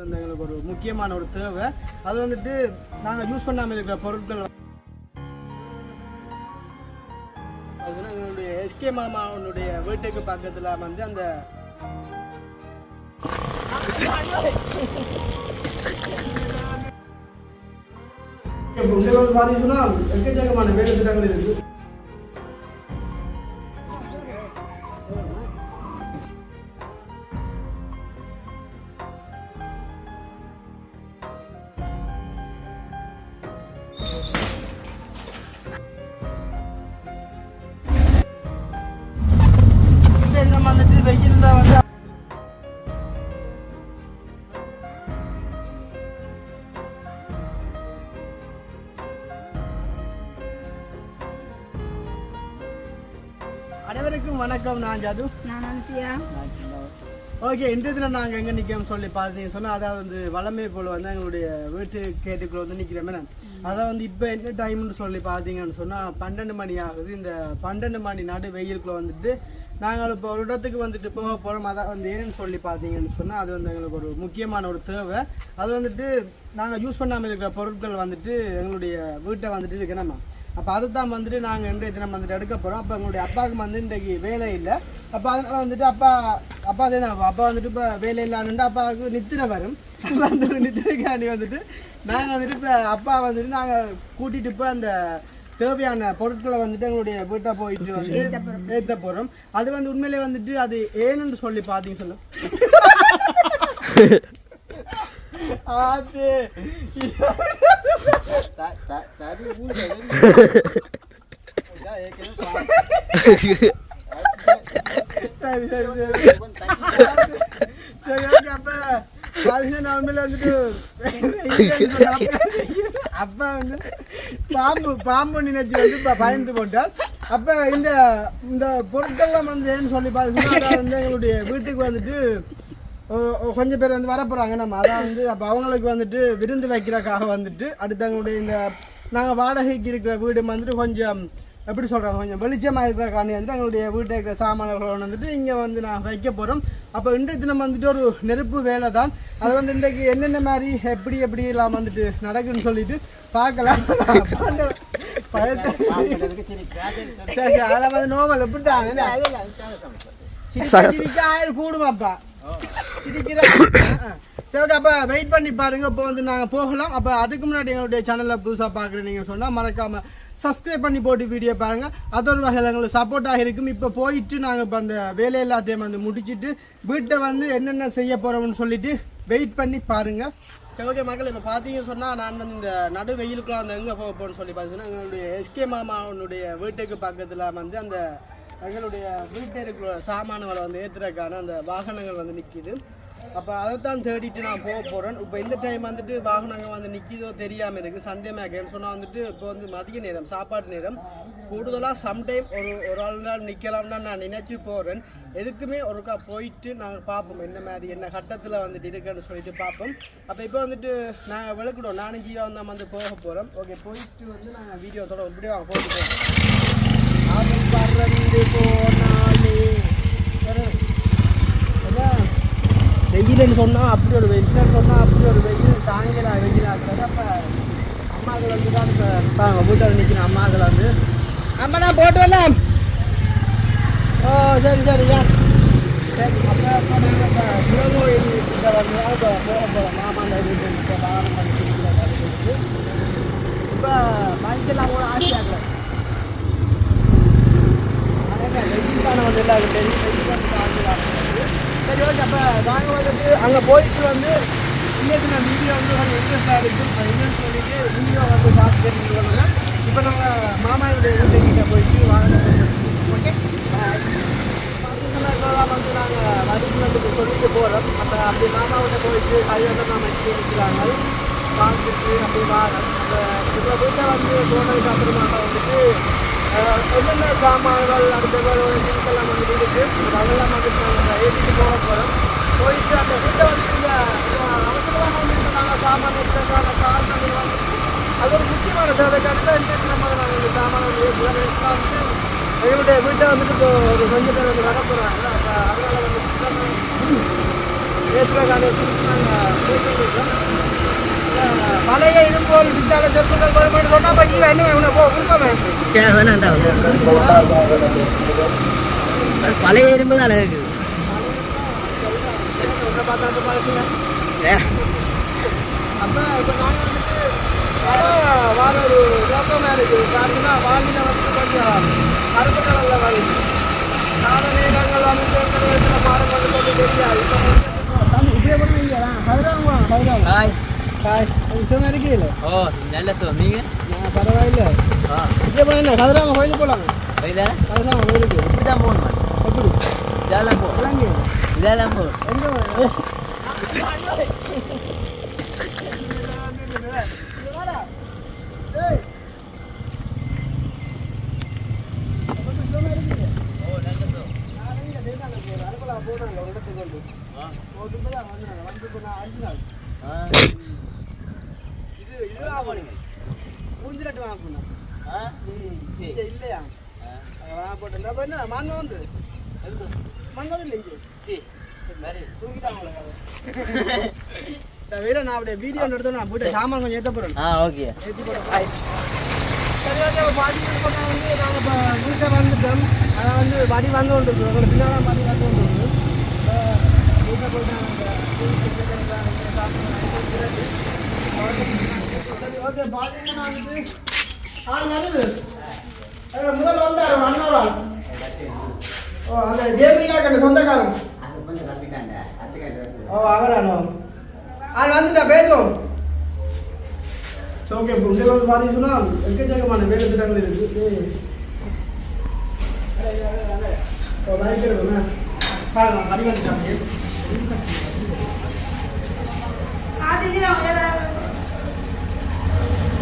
வந்து எங்களுக்கு ஒரு முக்கியமான ஒரு தேவை. அது வந்துட்டு நாங்கள் யூஸ் பண்ணாமல் இருக்கிற பொருட்கள். அது வந்து எங்களுடைய எஸ்கே மாமாவனுடைய வீட்டுக்கு பக்கத்தில் வந்து அந்த இங்கே பார்த்தீங்கன்னா எக்கச்சக்கமான வேலை திட்டங்கள் இருக்கு. வணக்கம் நான் ஜாது. நான் அனுசியா. ஓகே இன்றைய தினம் நாங்கள் எங்கே நிற்கிறோம் சொல்லி பார்த்தீங்க சொன்னால் அதாவது வந்து வளமை போல் வந்து எங்களுடைய வீட்டு கேட்டுக்குள்ள வந்து நிற்கிறோமே அதான் வந்து இப்போ என்ன டைம்னு சொல்லி பார்த்தீங்கன்னு சொன்னால் பன்னெண்டு மணி ஆகுது. இந்த பன்னெண்டு மணி நடு வெயிலுக்குள்ள வந்துட்டு நாங்கள் இப்போ ஒரு இடத்துக்கு வந்துட்டு போக போகிறோம் அதான் வந்து ஏன்னு சொல்லி பார்த்தீங்கன்னு சொன்னால் அது வந்து எங்களுக்கு ஒரு முக்கியமான ஒரு தேவை. அது வந்துட்டு நாங்கள் யூஸ் பண்ணாமல் இருக்கிற பொருட்கள் வந்துட்டு எங்களுடைய வீட்டை வந்துட்டு இருக்கணுமா? அப்போ அதுதான் வந்துட்டு நாங்கள் இன்றைய தினம் வந்துட்டு எடுக்க போகிறோம் அப்போ எங்களுடைய அப்பாவுக்கு வந்து இன்றைக்கு வேலை இல்லை. அப்போ அதனால் வந்துட்டு அப்பா அப்பா அதே தான். அப்பா வந்துட்டு இப்போ வேலை இல்லான்னு அப்பாவுக்கு நித்திரை வரும். ஒரு நித்திரைக்காண்டி வந்துட்டு நாங்கள் வந்துட்டு இப்போ அப்பா வந்துட்டு நாங்கள் கூட்டிகிட்டு இப்போ அந்த தேவையான பொருட்களை வந்துட்டு எங்களுடைய வீட்டை போயிட்டு வந்து ஏற்ற போகிறோம் அது வந்து உண்மையிலே வந்துட்டு அது ஏன்னு சொல்லி பார்த்தீங்க சொல்லும் அது. சரி சரி சரி. சரி ஓகே அப்ப வந்துட்டு அப்பா வந்து பாம்பு பாம்பு நினைச்சு வந்து பயந்து போட்டால். அப்ப இந்த இந்த பொருட்கள்லாம் வந்து ஏன்னு சொல்லி பார்த்தீங்கன்னா வந்து எங்களுடைய வீட்டுக்கு வந்துட்டு கொஞ்சம் பேர் வந்து வரப்போறாங்க. நம்ம அதான் வந்து அப்போ அவங்களுக்கு வந்துட்டு விருந்து வைக்கிறக்காக வந்துட்டு அடுத்து எங்களுடைய இந்த நாங்கள் வாடகைக்கு இருக்கிற வீடு வந்துட்டு கொஞ்சம் எப்படி சொல்கிறாங்க கொஞ்சம் வெளிச்சமாக இருக்கிற காணி வந்துட்டு எங்களுடைய வீட்டில் இருக்கிற சாமான்களை வந்துட்டு இங்கே வந்து நான் வைக்க போகிறோம் அப்போ இன்றைய தினம் வந்துட்டு ஒரு நெருப்பு வேலை தான். அது வந்து இன்றைக்கு என்னென்ன மாதிரி எப்படி எப்படி எல்லாம் வந்துட்டு நடக்குன்னு சொல்லிட்டு பார்க்கலாம். சரி அதெல்லாம் வந்து நோமல் எப்படிட்டாங்க கூடுமாப்பா. சரி அப்போ வெயிட் பண்ணி பாருங்க. இப்போ வந்து நாங்கள் போகலாம். அப்போ அதுக்கு முன்னாடி எங்களுடைய சேனலில் புதுசாக பார்க்குறேன் நீங்கள் சொன்னால் மறக்காமல் சப்ஸ்கிரைப் பண்ணி போட்டு வீடியோ பாருங்கள் அது வகையில் எங்களுக்கு சப்போர்ட்டாக இருக்கும் இப்போ போயிட்டு நாங்கள் இப்போ அந்த வேலை எல்லாத்தையும் வந்து முடிச்சிட்டு வீட்டை வந்து என்னென்ன செய்ய போகிறோம்னு சொல்லிட்டு வெயிட் பண்ணி பாருங்கள் சரி ஓகே மக்கள் இப்போ பார்த்தீங்க சொன்னால் நான் வந்து இந்த நடு வெயிலுக்குள்ள வந்து எங்கே போக போகணும்னு சொல்லி பார்த்தீங்கன்னா எங்களுடைய எஸ்கே மாமாவுடைய வீட்டுக்கு பக்கத்தில் வந்து அந்த எங்களுடைய வீட்டில் இருக்கிற சாமான்களை வந்து ஏற்றுறதுக்கான அந்த வாகனங்கள் வந்து நிற்கிது அப்போ அதைத்தான் தேடிட்டு நான் போக போகிறேன் இப்போ இந்த டைம் வந்துட்டு வாகனங்கள் வந்து நிற்கிதோ தெரியாமல் இருக்குது சந்தே மேக்கேன்னு சொன்னால் வந்துட்டு இப்போ வந்து மதிய நேரம் சாப்பாட்டு நேரம். கூடுதலாக சம்டைம் ஒரு ஒரு ஆள் நாள் நிற்கலாம்னு நான் நினச்சி போகிறேன் எதுக்குமே ஒருக்கா போயிட்டு நாங்கள் பார்ப்போம். என்ன மாதிரி என்ன கட்டத்தில் வந்துட்டு இருக்குன்னு சொல்லிட்டு பார்ப்போம். அப்போ இப்போ வந்துட்டு நாங்கள் விளக்குடோம் நானும் ஜீவா தான் வந்து போக போகிறோம் ஓகே போயிட்டு வந்து நாங்கள் வீடியோ தொடரும் போட்டு போகிறோம் பறந்து போனாலே. வெயில்னு சொன்னால் அப்படி ஒரு வெயில். சொன்னால் அப்படி ஒரு வெயில். தாங்கல வெயில். ஆகுறது அப்போ அம்மாக்கள் வந்து தான் இப்போ பாருங்க வீட்டில் நிற்கிற அம்மாக்கள் வந்து. அம்மா நான் போட்டு வரலாம். ஓ சரி சரி ஏன் சரி அப்போ அப்போ நாங்கள் இப்போ சிவகோயில் கிட்ட வந்து இப்போ போக போகிறோம் வாகனம் பண்ணி இப்போ பைக்கெல்லாம் கூட ஆசையாகல வெயிலுக்கான வந்து எல்லாரும் தெரியும் சரி ஓகே அப்போ நாங்கள் வந்துட்டு அங்கே போயிட்டு வந்து இன்னைக்கு நான் வீடியோ வந்து கொஞ்சம் இன்ட்ரெஸ்டாக இருக்குது அது என்னன்னு சொல்லிட்டு வீடியோ வந்து பார்த்து தெரிஞ்சுக்கணும்னா இப்போ நாங்கள் மாமாவுடைய வீட்டுக்கிட்ட போயிட்டு வாங்க ஓகே பார்த்தீங்கன்னா வந்து நாங்கள் வரிக்கு சொல்லிட்டு போகிறோம் அப்போ அப்படி மாமாவிட்ட போயிட்டு அது நாம் நாம பார்த்துட்டு அப்படி வாங்க இப்போ வீட்டை வந்து போனதுக்கு அப்புறமா வந்துட்டு அஹ், என்னென்ன சாமான்கள் அடுத்தவங்களோட திங்ஸ்லாம் வந்து இருக்கு அதெல்லாம் வந்து நாங்கள் ஏற்றிட்டு போக போகிறோம் போயிட்டு அந்த வீட்டை வந்து இந்த அவசரமாக வந்து நாங்கள் சாமான் எடுத்ததுக்கான காரணங்கள் வந்து அது ஒரு முக்கியமான தேவை கண்டிப்பாக நம்ம நாங்கள் இந்த சாமான் வந்து ஏற்றுலாம் வந்து எங்களுடைய வீட்டை வந்துட்டு இப்போ ஒரு கொஞ்சம் பேர் வந்து வர போகிறாங்க அப்போ அதனால் வந்து ஏற்றுக்கான வீட்டை செருப்புகள் வித்தால செருப்புகள் வேணும்னு சொன்னா என்ன போ கொடுப்போமே வேணாண்டா பழைய இரும்பு தான் இருக்குது. அப்போ இப்போ நாங்கள் வந்துட்டு வார ஒரு நோக்கமாக இருக்குது. பார்த்தீங்கன்னா வாங்கின வந்து கொஞ்சம் கருப்பு கலரில் வருது கால நேரங்கள் வந்து தேர்தல் பாடப்பட்டு கொண்டு தெரியாது இப்போ வந்து இப்படியே பண்ணுவீங்க கதிராங்க கதிராங்க ஹாய் ஹாய் விஷயமா இருக்கீங்களே ஓ நல்ல சோ நீங்க நான் பரவாயில்ல ஆ இப்படியே பண்ண கதிராங்க கோயிலுக்கு போகலாங்க போயில கதிராங்க கோயிலுக்கு இப்படிதான் போகணும் எப்படி இதெல்லாம் போ விளங்கி இதெல்லாம் போ எங்கே இல்லையா போட்டு மண் வந்து மண்ணோட இல்லைங்க தூக்கிட்டாங்களே வீர நான் அப்படியே வீடியோ எடுத்தோம் நான் போட்டு சாமான் கொஞ்சம் ஏற்ற போறேன் ஆ ஓகே. ஏற்றி போறேன் சரி ஓகே பாடி வந்து நாங்கள் இப்போ வீட்டை வந்துட்டோம் அதை வந்து வடி வந்து கொண்டு இருக்கு பின்னால் வடி வந்து கொண்டு வீட்டில் போய் சாப்பிட்டு ஓகே பார்த்தீங்கன்னா வந்து ஆள் வருது முதல் வந்தார் ஒரு அண்ணன் ஆள் ஓ அந்த ஜேபிகா கண்ட சொந்தக்காரன் ஓ அவரானோ ஆள் வந்துட்டா பேசும் ஓகே இப்போ உங்களை வந்து பார்த்தீங்கன்னா எக்கச்சக்கமான வேலை திட்டங்கள் இருக்குது ஓ பைக் எடுக்கணும்? பாருங்க படி வந்துட்டாங்க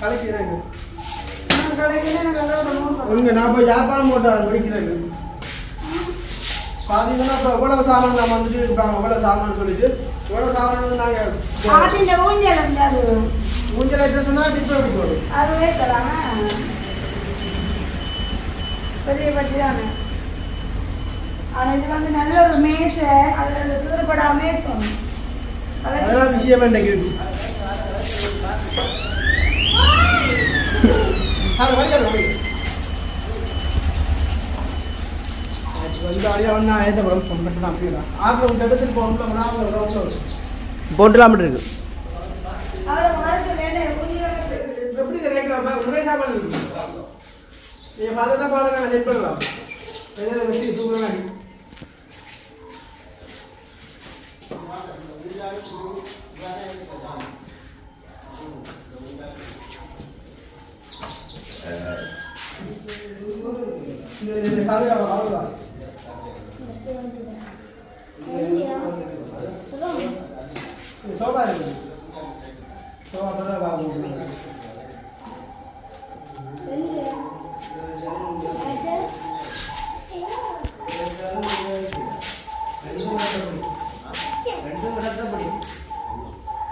கலக்கிறாங்க உங்க நான் போய் யாழ்ப்பாணம் போட்டாங்க குடிக்கிறாங்க பார்த்தீங்கன்னா இப்போ இவ்வளோ சாமான் நம்ம வந்துட்டு இருப்பாங்க இவ்வளோ சாமான் சொல்லிட்டு. இவ்வளோ சாமான் வந்து நாங்கள் ஊஞ்சல் எடுத்துனா டிப்பு எடுத்து போடும்? பெரிய பட்டி தானே. ஆனால் இது வந்து நல்ல ஒரு மேசை அதில் துருப்படாம அதெல்லாம் விஷயம் இன்றைக்கு இருக்கு அது வடிகால் வடி. வந்து அப்படியே வந்து நான் ஏற்ற போகிறோம் கொண்டு தான் அப்படியே ஆறில் விட்டு இடத்துக்கு போகணும் நாங்கள் ரவுண்டில் போட்டுலாம் இருக்கு அவரை கேட்கலாம் உங்களே சாப்பாடு இருக்கு நீங்கள் பார்த்து பாருங்க நான் செக் பண்ணலாம். ஏதோ வச்சு தூக்குறாங்க பாதுகாப்பு அவ்வளோதான் சோபா இருக்கு சோபா பரவாயில்ல பாருங்க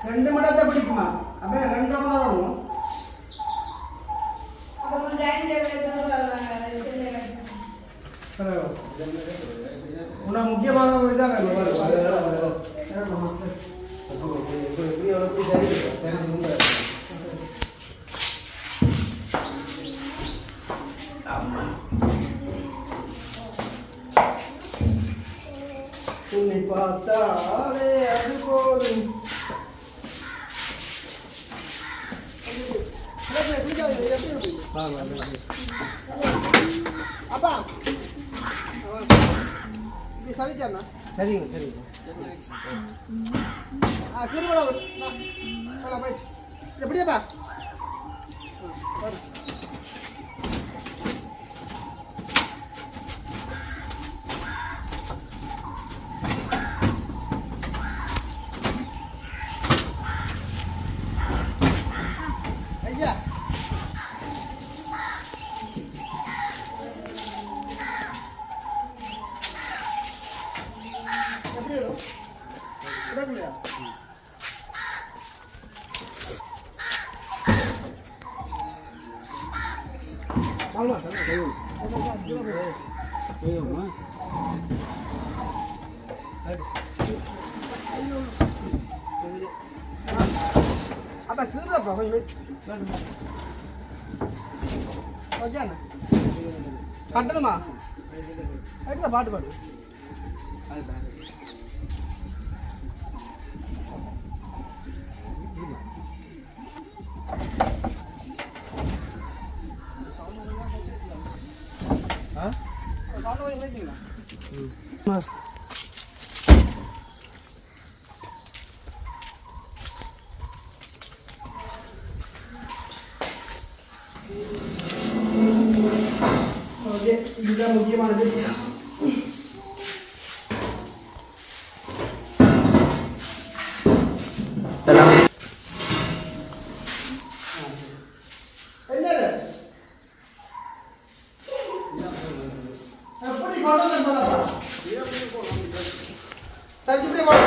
ரெண்டு மணி நேரத்தை பிடிக்குமா அப்போ ரெண்டு மணி நேரம் வரும் அப்புறம் டைனிங் டேபிள் உன்ன முக்கியமான ஒரு இதாக உன்னை பார்த்தாலே அது போதும் அப்பா இப்படி சளிச்சாண்ணா சரிங்க சரிங்க ஆ கிருமலா நல்லா போயிடுச்சு எப்படியாப்பா 了没有？嗯到了，到了，到了，到，没有吗？哎，哎呦，哎呦，啊呦，哎呦，哎呦，哎呦，哎呦，哎呦，哎呦，哎呦，哎呦，哎呦，哎呦，哎呦，哎呦，哎，哎呦，பாட்டு கொஞ்சம் பேசிங்களா ஓகே இதுதான் முக்கியமான விஷயம் என்னது எப்படி கொண்டு வந்து சொல்லப்பா சரி இப்படி கொண்டு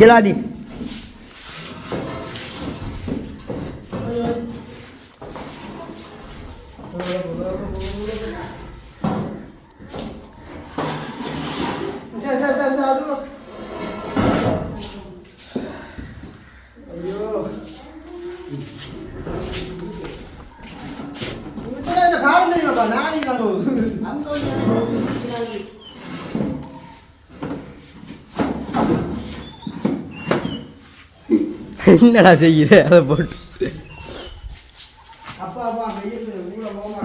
வரும் என்னடா செய்கிற அதை போட்டு அப்பா அப்பா வெயில் ஊழ போமா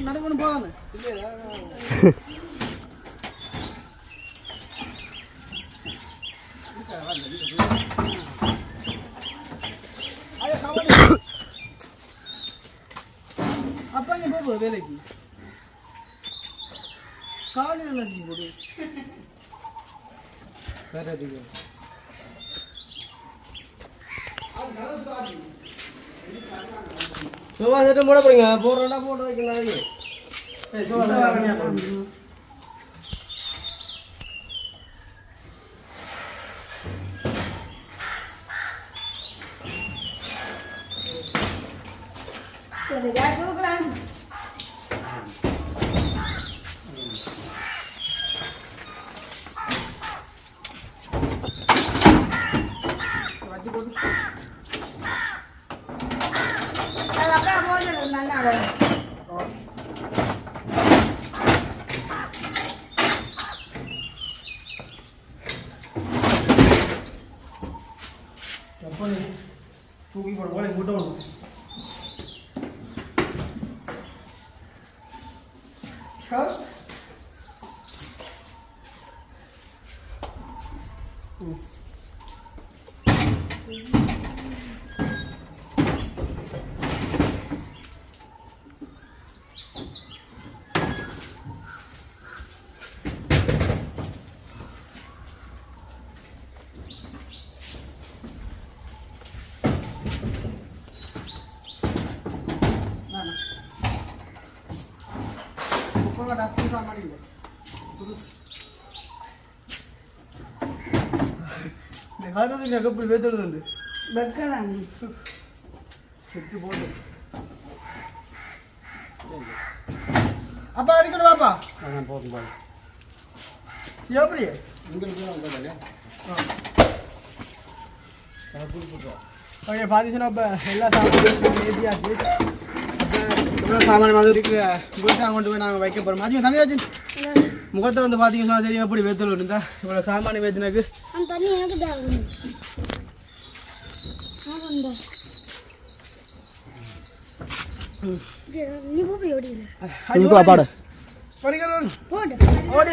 நடக்கணும் போதானே அப்பா இங்க போக வேலைக்கு காலையில் என்ன போடு வேற அதிகம் சோபா செட்டும் போட போறீங்க போடுறா போட்டு வைக்கலாம். சரி தூக்கலாம் வச்சு போட்டு அது அப்படியே போதும் நல்லா வரும் எப்போ தூக்கி போட போல விட்டோம் காசு முப்பது டஸ்ட் சாமான் இல்லை ஹாதத்துக்கு நகப்பு வேத்துடுது வெக்கதான் செட்டு போட்டு அப்பா அடிக்கணும் பாப்பா போதும் பாரு எப்படி ஓகே பாத்தீங்கன்னா இப்போ எல்லா ஏற்றியாச்சு இவ்வளோ சாமான் மாதிரி இருக்கிற குடிசா கொண்டு போய் நாங்கள் வைக்க போகிறோம் அதிகம் தனியாச்சு முகத்தை வந்து பார்த்தீங்கன்னா சொன்னா தெரியும் எப்படி வேத்தல் இருந்தா இவ்வளோ சாமான் வேத்தினாக்கு பாடு.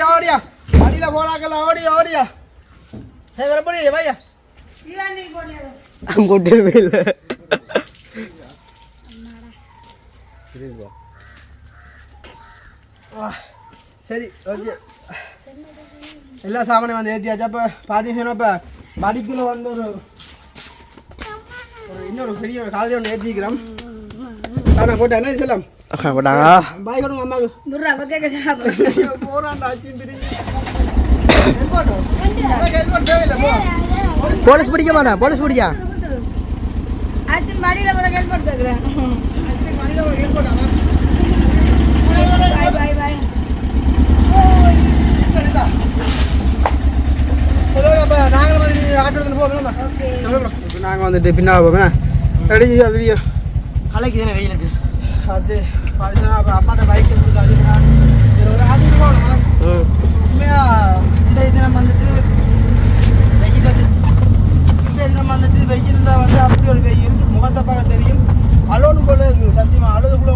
ஓடியா அடியில் சரி வையா. இல்லை. வா. சரி ஓகே. எல்லா சாமானையும் வந்து ஏற்றியாச்சு அப்போ பார்த்தீங்கன்னா இப்போ படிக்குள்ள வந்து ஒரு இன்னொரு பெரிய ஒரு காலையில் ஒன்று ஏற்றிக்கிறோம் நான் போட்டேன். என்ன சொல்லலாம் போட்டாங்க பாய் கொடுங்க அம்மாவுக்கு போறான்டா போலீஸ் பிடிக்க மாட்டேன் போலீஸ் பிடிக்கா. மடியில் கூட எடுத்துக்கிறேன் நாங்கள் வந்துட்டு பின்னால் போவேன் ரெடி வீடியோ கலைக்கு தானே வெயிலுக்கு அது அப்போ அம்மாட்ட பைக்கை கொடுத்தாச்சு நான் இது ஒரு ஆதி போகணும் உண்மையாக இந்த தினம் வந்துட்டு வெயில் அது. இந்த தினம் வந்துட்டு வெயில் தான் வந்து அப்படி ஒரு வெயில் முகத்தை பார்க்க தெரியும் அலோனும் போல இருக்குது சத்தியமாக அழுது கூட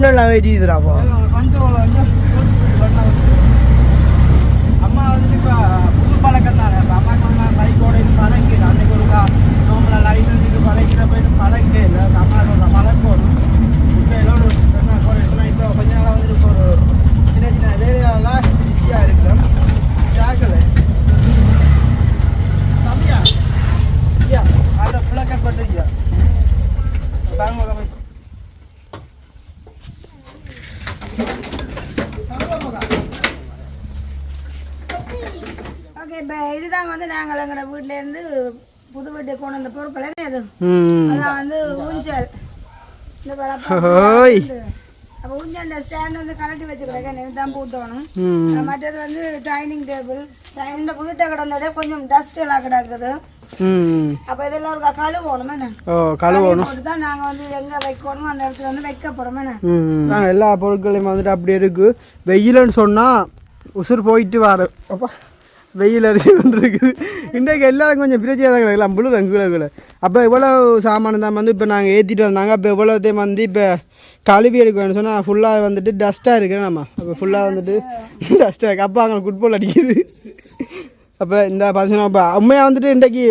போல என்ன கண்ணெல்லாம் வெயிட்டுதுடாப்பா கொஞ்சம் கொஞ்சம் அம்மா வந்துட்டு இப்போ புது பழக்கம் தானே இப்போ அம்மாக்கு வந்து நான் பைக்கோட பழக்கி அன்னைக்கு ஒரு நோம்பல லைசன்ஸுக்கு பழக்கிற போயிட்டு பழக்க இல்லை அம்மா சொல்ற பழக்கணும் இப்போ எல்லோரும் என்ன சொல்றேன்னா இப்போ கொஞ்ச நாளாக வந்துட்டு இப்போ ஒரு சின்ன சின்ன வேலையாலாம் பிஸியாக இருக்கிறோம் ஜாக்கலை தம்பியா ஐயா அதில் பிள்ளைக்கட் பட்டுச்சியா பாருங்க போய் ஓகே இப்போ இதுதான் வந்து நாங்கள் எங்களோட வீட்டிலேருந்து புது வீட்டுக்கு கொண்டு வந்த பொருட்கள் அதான் வந்து ஊஞ்சல். இந்த அப்பா ஊஞ்சல் ஸ்டாண்ட் வந்து கலட்டி வச்சுக்கிட்டேன் எனக்கு தான் போட்டோணும் மற்றது வந்து டைனிங் டேபிள் இந்த வீட்டை கிடந்தோட கொஞ்சம் டஸ்ட் எல்லாம் கிடக்குது. அப்போ இதெல்லாம் ஒரு கழுவணும் என்ன? கழுவணும். போட்டு தான் நாங்கள் வந்து எங்கே வைக்கணும் அந்த இடத்துல வந்து வைக்க போகிறோம் என்ன? எல்லா பொருட்களையும் வந்துட்டு அப்படி இருக்கு. வெயிலுன்னு சொன்னால் உசுர் போயிட்டு வர அப்பா. வெயில் அடிச்சு கொண்டிருக்குது. இன்றைக்கு எல்லாரும் கொஞ்சம் பிரச்சனை தான் கிடக்கலாம் புழு ரங்குல அப்போ இவ்வளோ சாமான் தான் வந்து இப்போ நாங்கள் ஏற்றிட்டு வந்தாங்க? அப்போ இவ்வளோத்தையும் வந்து இப்போ கழுவி எடுக்கணும்னு சொன்னால் ஃபுல்லாக வந்துட்டு டஸ்ட்டாக இருக்குது நம்ம அப்போ ஃபுல்லாக வந்துட்டு டஸ்ட்டாக இருக்குது அப்போ அங்கே ஃபுட்பால் அடிக்குது. அப்போ இந்த பார்த்தீங்கன்னா இப்போ உண்மையாக வந்துட்டு இன்றைக்கு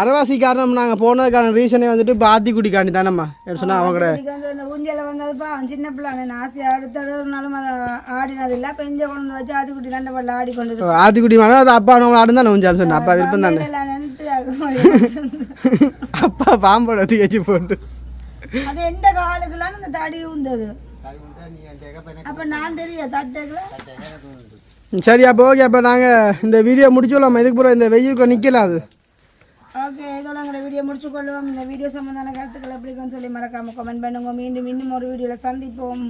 அரவாசி காரணம் நாங்கள் போனதுக்கான ரீசனே வந்துட்டு இப்போ ஆத்திக்குடி காண்டி தானம்மா? என்ன சொன்னால் அவங்க அந்த ஊஞ்சல வந்ததுப்பா அவன் சின்ன பிள்ளை ஆசையாக அடுத்தது ஒரு நாளும் அதை ஆடினது இல்லை. பெஞ்ச கொண்டு வந்து வச்சு ஆதிக்குட்டி தாண்டை பள்ள ஆடி கொண்டு. ஆத்திக்குடி மாதிரி அது அப்பா நம்ம ஆடுன்னு தானே உஞ்சாலும் சொன்னேன் அப்பா விருப்பம் தானே. அப்பா பாம்போட தூக்கி போட்டு. அது எந்த காலுக்குலாம் இந்த தடி உந்தது அப்ப நான் தெரிய தட்டைக்குள்ள சரி அப்போ ஓகே அப்போ நாங்கள் இந்த வீடியோ முடிச்சோம் இதுக்கு பிறகு இந்த வெயிலுக்கு நிற்கல அது. ஓகே இதோட நாங்கள் வீடியோ முடிச்சு இந்த வீடியோ சம்மந்தமான கருத்துக்கள் எப்படி இருக்குன்னு சொல்லி மறக்காமல் கமெண்ட் பண்ணுங்க. மீண்டும் இன்னும் ஒரு வீடியோவில் சந்திப்போம்.